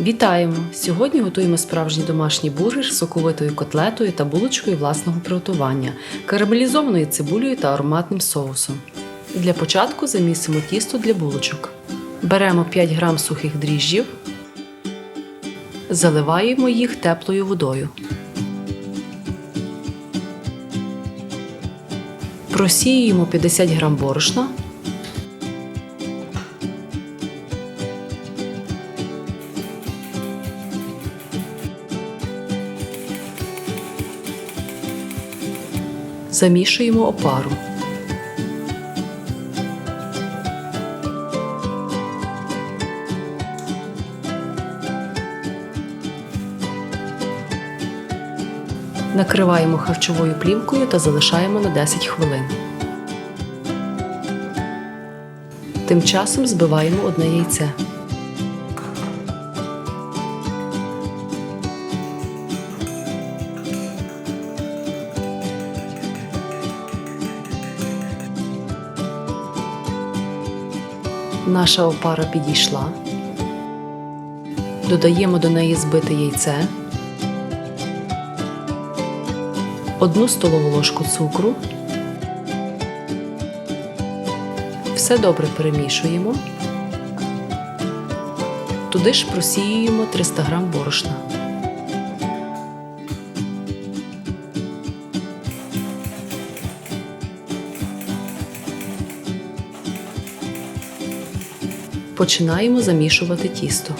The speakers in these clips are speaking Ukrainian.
Вітаємо! Сьогодні готуємо справжній домашній бургер з соковитою котлетою та булочкою власного приготування, карамелізованою цибулею та ароматним соусом. Для початку замісимо тісто для булочок. Беремо 5 г сухих дріжджів, заливаємо їх теплою водою. Просіюємо 50 г борошна. Замішуємо опару. Накриваємо харчовою плівкою та залишаємо на 10 хвилин. Тим часом збиваємо одне яйце. Наша опара підійшла. Додаємо до неї збите яйце, одну столову ложку цукру. Все добре перемішуємо. Туди ж просіюємо 300 г борошна. Починаємо замішувати тісто.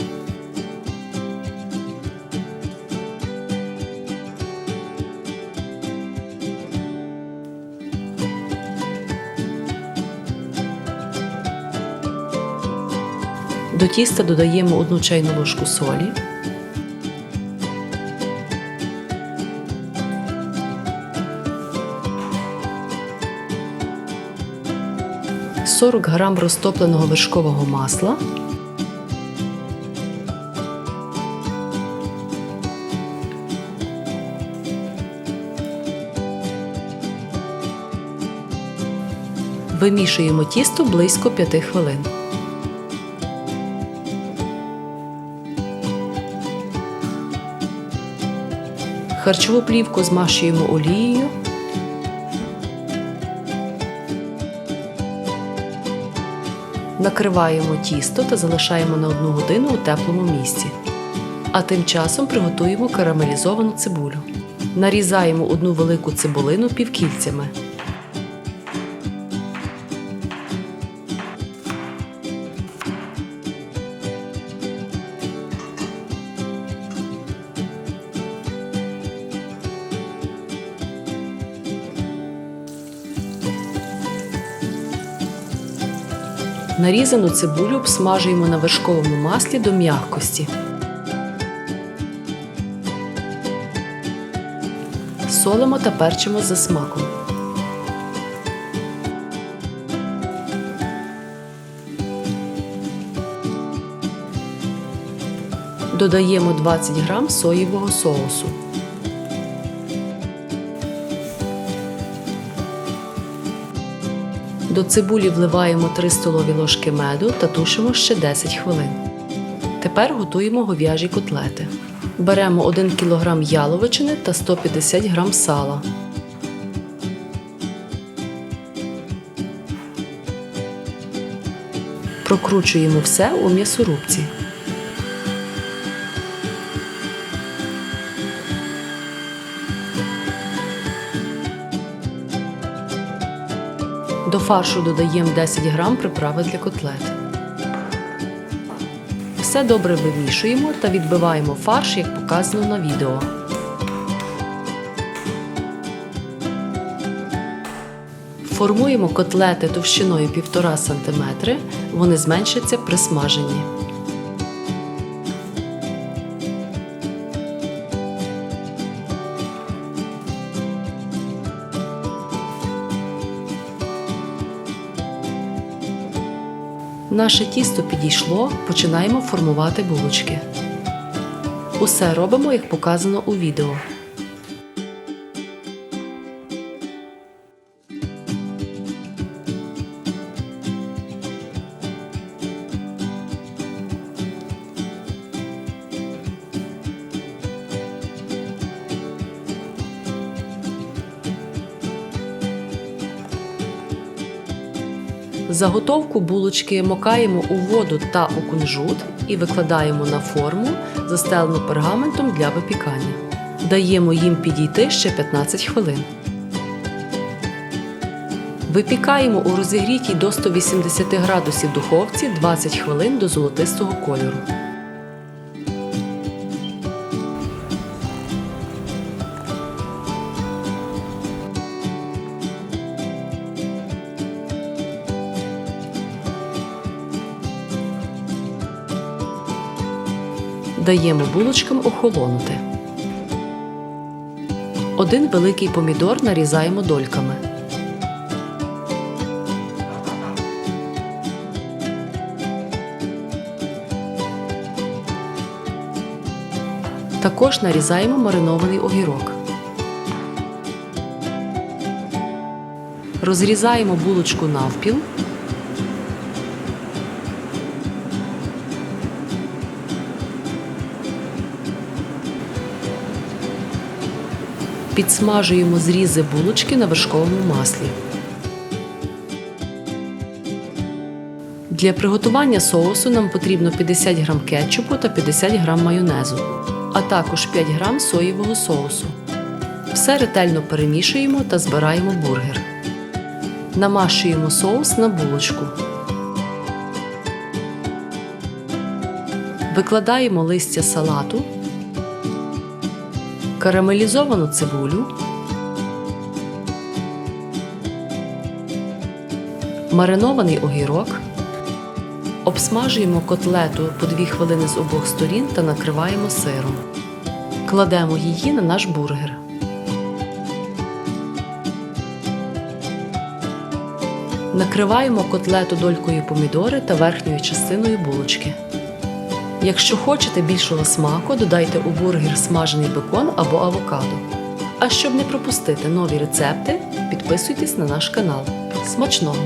До тіста додаємо одну чайну ложку солі. Сорок грам розтопленого вершкового масла. Вимішуємо тісто близько 5 хвилин. Харчову плівку змащуємо олією. Накриваємо тісто та залишаємо на одну годину у теплому місці. А тим часом приготуємо карамелізовану цибулю. Нарізаємо одну велику цибулину півкільцями. Нарізану цибулю обсмажуємо на вершковому маслі до м'якості. Солимо та перчимо за смаком. Додаємо 20 г соєвого соусу. До цибулі вливаємо 3 столові ложки меду та тушимо ще 10 хвилин. Тепер готуємо говяжі котлети. Беремо 1 кг яловичини та 150 г сала. Прокручуємо все у м'ясорубці. До фаршу додаємо 10 грам приправи для котлет. Все добре вимішуємо та відбиваємо фарш, як показано на відео. Формуємо котлети товщиною 1,5 см, вони зменшаться при смаженні. Наше тісто підійшло, починаємо формувати булочки. Усе робимо, як показано у відео. Заготовку булочки макаємо у воду та у кунжут і викладаємо на форму, застелену пергаментом для випікання. Даємо їм підійти ще 15 хвилин. Випікаємо у розігрітій до 180 градусів духовці 20 хвилин до золотистого кольору. Даємо булочкам охолонути. Один великий помідор нарізаємо дольками. Також нарізаємо маринований огірок. Розрізаємо булочку навпіл. Підсмажуємо зрізи булочки на вершковому маслі. Для приготування соусу нам потрібно 50 г кетчупу та 50 г майонезу, а також 5 г соєвого соусу. Все ретельно перемішуємо та збираємо бургер. Намашуємо соус на булочку. Викладаємо листя салату, карамелізовану цибулю, маринований огірок. Обсмажуємо котлету по 2 хвилини з обох сторін та накриваємо сиром. Кладемо її на наш бургер. Накриваємо котлету долькою помідори та верхньою частиною булочки. Якщо хочете більшого смаку, додайте у бургер смажений бекон або авокадо. А щоб не пропустити нові рецепти, підписуйтесь на наш канал. Смачного!